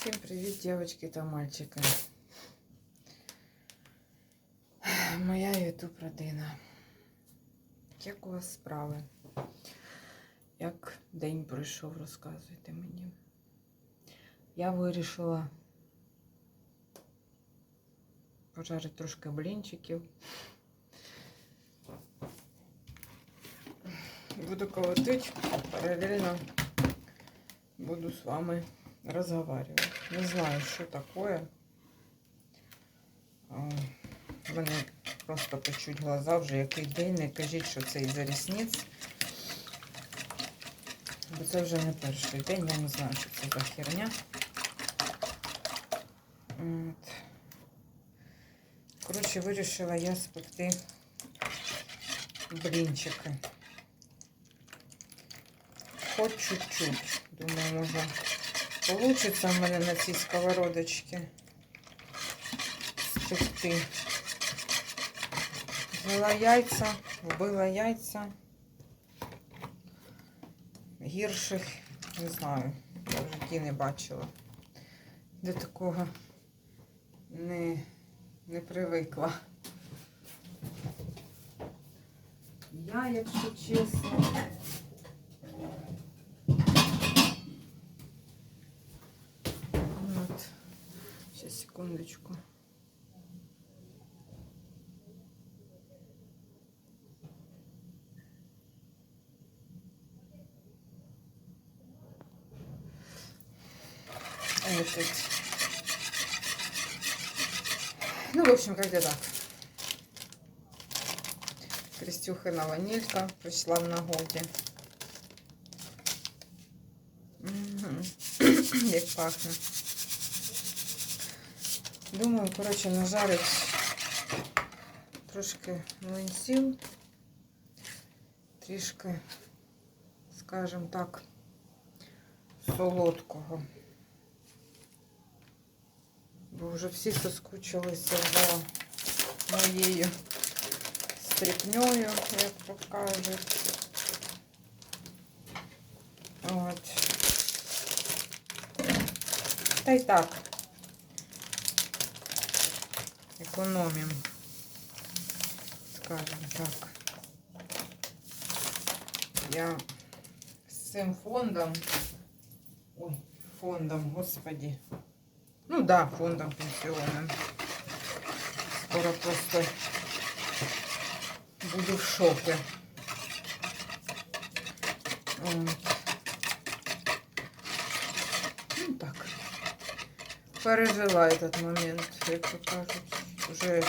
Всім привіт, дівчатки та мальчики. Моя ютуб родина. Як у вас справи? Як день пройшов, розказуйте мені. Я вирішила пожарити трошки блінчиків. Буду колотити, паралельно буду з вами разговаривать. Не знаю, таке. А, в Мене просто печуть глаза вже який день. Не кажіть, що це із-за рісниць. Бо це вже не перший день, я не знаю, що це за херня. От. Коротше, вирішила я спекти блінчики. Хоч чуть-чуть. Думаю, може получится в мене на цій сковородочці спекти. Взяла яйця, вбила яйця. Гірших, не знаю, я в житті не бачила. До такого не, не привикла. Я, якщо чесно, Сейчас, секундочку. Этот. Ну, в общем, как-то так. Крестюхина ванилька пришла в нагоді. Мгм. Як пахне. Думаю, коротше, нажарить трошки млинців, трішки, скажімо так, солодкого. Бо вже всі соскучилися за моєю стріпньою, як то кажуть. От. Та й так. Економимо, скажімо так. Я з цим фондом, ой, фондом, господи. Ну да, фондом пенсіонним. Скоро просто буду в шокі. От. Ну так. Пережила этот момент, як то кажуть. Уже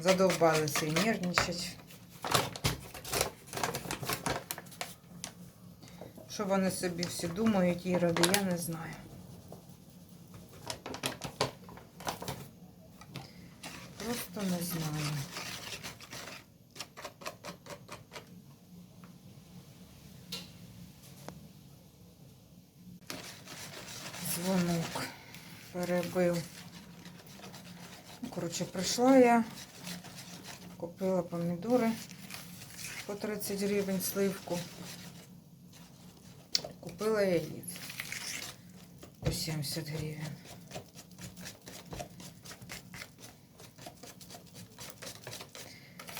задовбалися і нервничать. Що вони собі всі думають, і іроди, я не знаю. Просто не знаю. Дзвонок перебив. Коротше, прийшла я, купила помідори по 30 гривень сливку. Купила яєць по 70 гривень.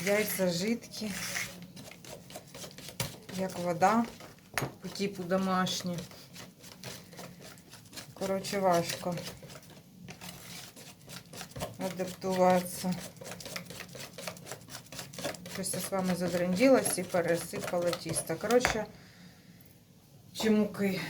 Яйця жидкі, як вода, по типу домашні. Коротше, важко адаптуватися. Щось я з вами задранділась і пересипала тісто. Коротше, чемуки.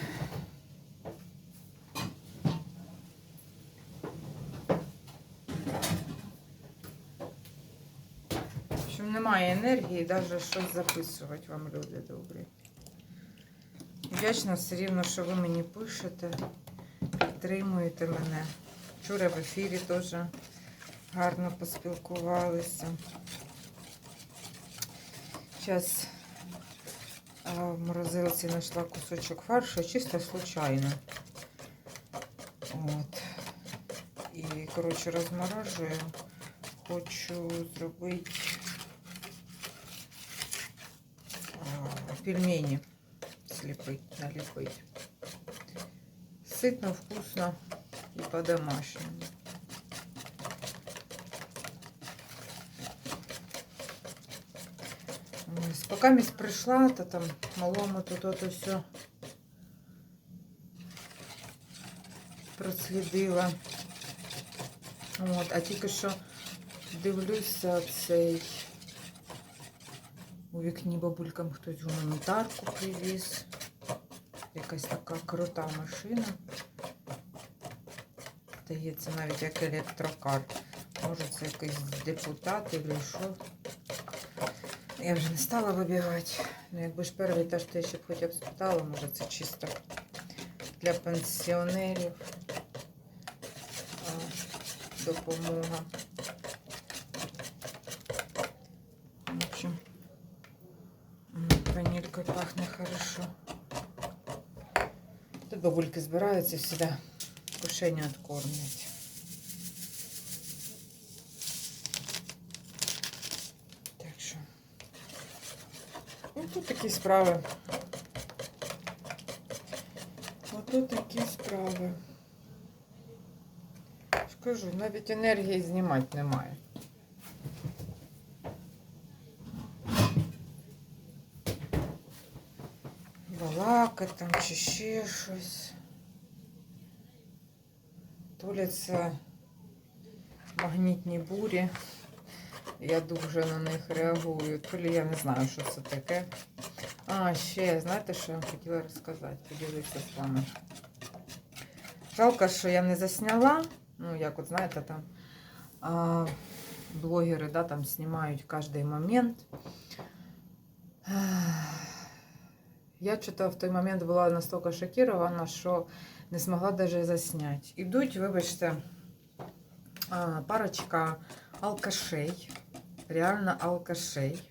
В общем, немає енергії навіть щось записувати вам, люди добрі. Вдячна все рівно, що ви мені пишете, підтримуєте мене. Вчора в ефірі теж гарно поспілкувалися. Зараз в морозилці знайшла кусочок фаршу, чисто случайно. От. І, коротше, розморожую. Хочу зробити пельмені сліпить, наліпить. Ситно, вкусно і по-домашньому. Ось, Поки місь прийшла, то там малому тут ото все прослідила. От, а тільки що дивлюся цей у вікні бабулькам хтось гуманітарку привіз. Якась така крута машина. Здається, навіть як електрокар. Може це якийсь депутат або що. Я вже не стала вибігати. Ну, якби ж перший етаж, то я ще б хоча б спитала, може це чисто для пенсіонерів. Допомога. В общем, ванилькой пахнет хорошо. Тут бабульки збираються сюди кушення откормлять. Так що. Ну, тут такі справи. Ото такі справи. Скажу, навіть енергії знімати немає. Балакать там чи ще щось. Туляться магнітні бурі. Я дуже на них реагую. То я не знаю, що це таке. А, ще, знаєте, що я вам хотіла розказати, поділитися з вами. Жалко, що я не засняла. Ну, як от знаєте, там а, блогери да, там знімають кожен момент. Я что-то в той момент була настільки шокирована, що не змогла навіть засняти. Ідуть, вибачте, парочка алкашей, реально алкашей.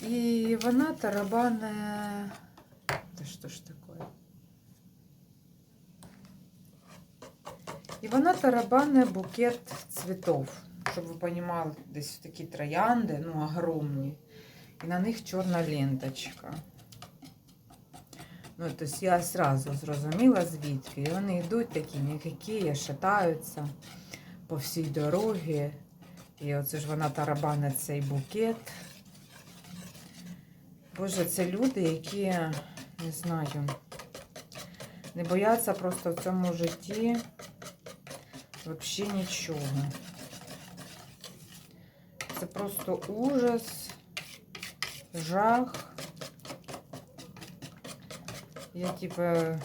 І вона тарабане. Та що ж таке? І вона тарабане букет цвітов, щоб ви розуміли, десь такі троянди, ну, огромні. І на них чорна ленточка. Ну, тобто я сразу зрозуміла звідки. І вони йдуть такі ніякі, шатаються по всій дорогі. І оце ж вона тарабанить цей букет. Боже, це люди, які, не знаю, не бояться просто в цьому житті взагалі нічого. Це просто ужас, жах. Я типа.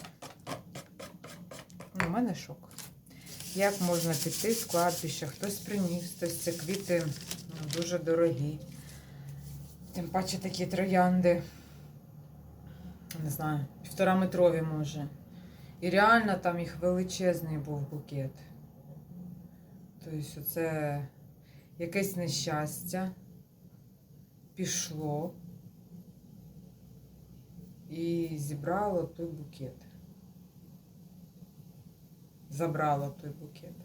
Ну, у мене шок. Як можна піти з кладбища? Хтось приніс, хтось це квіти ну, дуже дорогі. Тим паче такі троянди. Не знаю, півтора метрові може. І реально там їх величезний був букет. Тобто, це якесь нещастя пішло і зібрало той букет. Забрало той букет.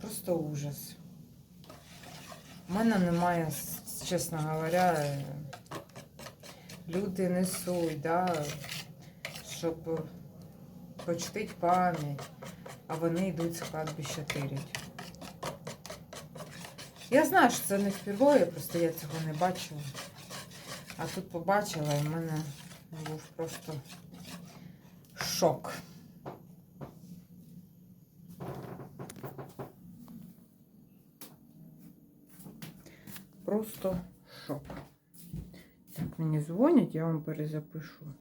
Просто ужас. У мене немає, чесно говоря, люди несуть, да, щоб почтить пам'ять, а вони йдуть з кладбища тирять. Я знаю, що це не впервые, просто я цього не бачила. А тут побачила і в мене був просто шок. Просто шок. Так, мені дзвонять, я вам перезапишу.